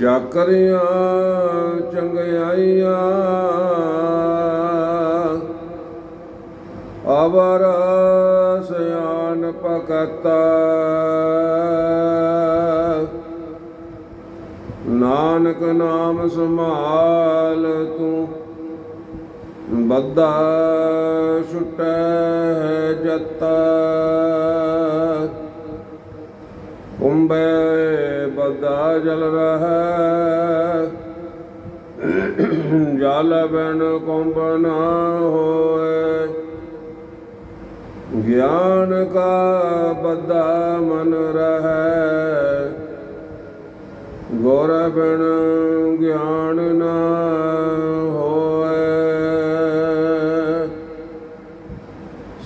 ਚਾਕਰੀਆਂ ਚੰਗਿਆਈਆਂ ਅਵਰ ਸਿਆਨ ਪਕਤ ਨਾਨਕ ਨਾਮ ਸੰਭਾਲ ਤੂੰ। ਬੱਦਾ ਛੁਟੈ ਹੈ ਜਤ ਕੁੰਭੇ ਬੱਦਾ ਜਲ ਰਹੈ ਜਲ ਬਿਨ ਕੁੰਭ ਨਾ ਹੋਏ। ਗਿਆਨ ਕਾ ਬੱਦਾ ਮਨ ਰਹੈ, ਗੁਰ ਬਿਨ ਗਿਆਨ ਨਾ ਹੋਏ।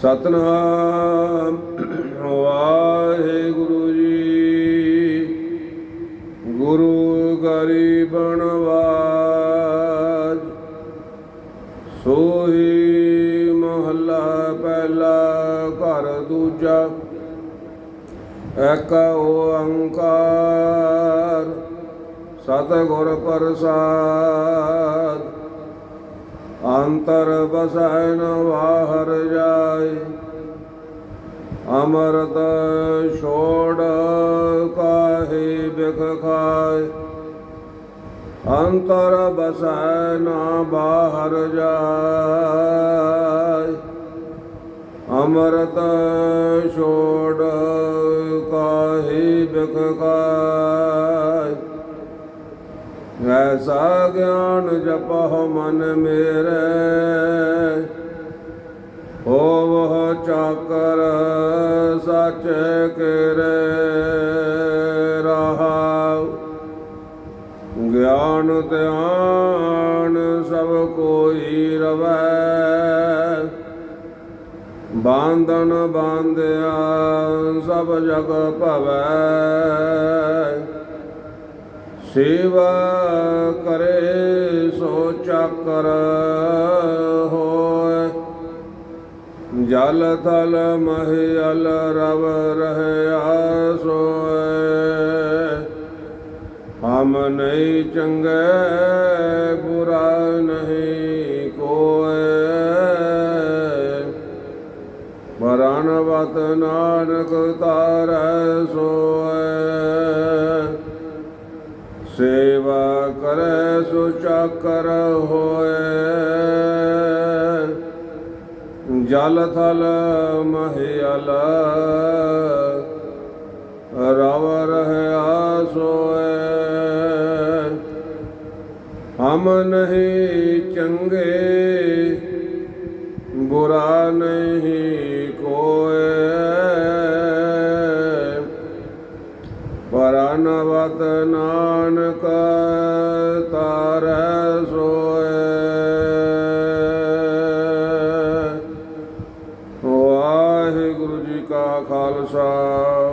ਸਤਨਾਮ ਵਾਹਿਗੁਰੂ ਜੀ ਗੁਰੂ ਗਰੀਬਨ ਵਾਜ ਸੋਹੀ ਮਹੱਲਾ ਪਹਿਲਾ ਘਰ ਦੂਜਾ ਏਕ ਓੰਕਾਰ ਸਤਿਗੁਰ ਪ੍ਰਸਾਦ। ਅੰਤਰ ਬਸੈ ਨ ਬਾਹਰ ਜਾਏ, ਅਮਰਤ ਛੋੜ ਅੰਤਰ ਬਸੈ ਨ ਬਾਹਰ ਜਾਏ। ਅਮਰਤ ਛੋੜ ਕਾਹੇ ਬਿਖ ਐਸਾ ਗਿਆਨ ਜਪਹੁ ਮਨ ਮੇਰੇ। ਹੋਵਹ ਚਾਕਰ ਸਚ ਕਰੇ ਰਹਾਉ। ਗਿਆਨ ਧਿਆਨ ਸਭ ਕੋਈ ਰਵੈ। ਬਾਂਧਨ ਬਾਂਧਿਆ ਸਭ ਜਗ ਭਵੈ। ਸੇਵਾ ਕਰੇ ਸੋ ਚੱਕਰ ਹੋਏ। ਜਲ ਥਲ ਮਹਿਲ ਰਵ ਰਹੇ ਨਹੀਂ ਚੰਗੇ ਬੁਰਾ ਨਹੀਂ ਕੋਏ। ਵਤ ਨਾਨਕ ਤਾਰੈ ਸੋਏ। ਸੇਵਾ ਕਰੈ ਸੋ ਚਾਕਰ ਹੋਏ। ਜਲ ਥਲ ਮਹਿਲ ਰਵ ਰਹਿਆ ਹਮ ਨਹੀਂ ਚੰਗੇ, ਬੁਰਾ ਨਹੀਂ ਕੋਏ। ਪਰਨਵਤ ਨਾਨਕ ਤਾਰੈ ਸੋਏ। ਵਾਹਿਗੁਰੂ ਜੀ ਕਾ ਖਾਲਸਾ,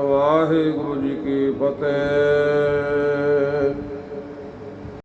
ਵਾਹਿਗੁਰੂ ਜੀ ਕੀ ਫਤਿਹ।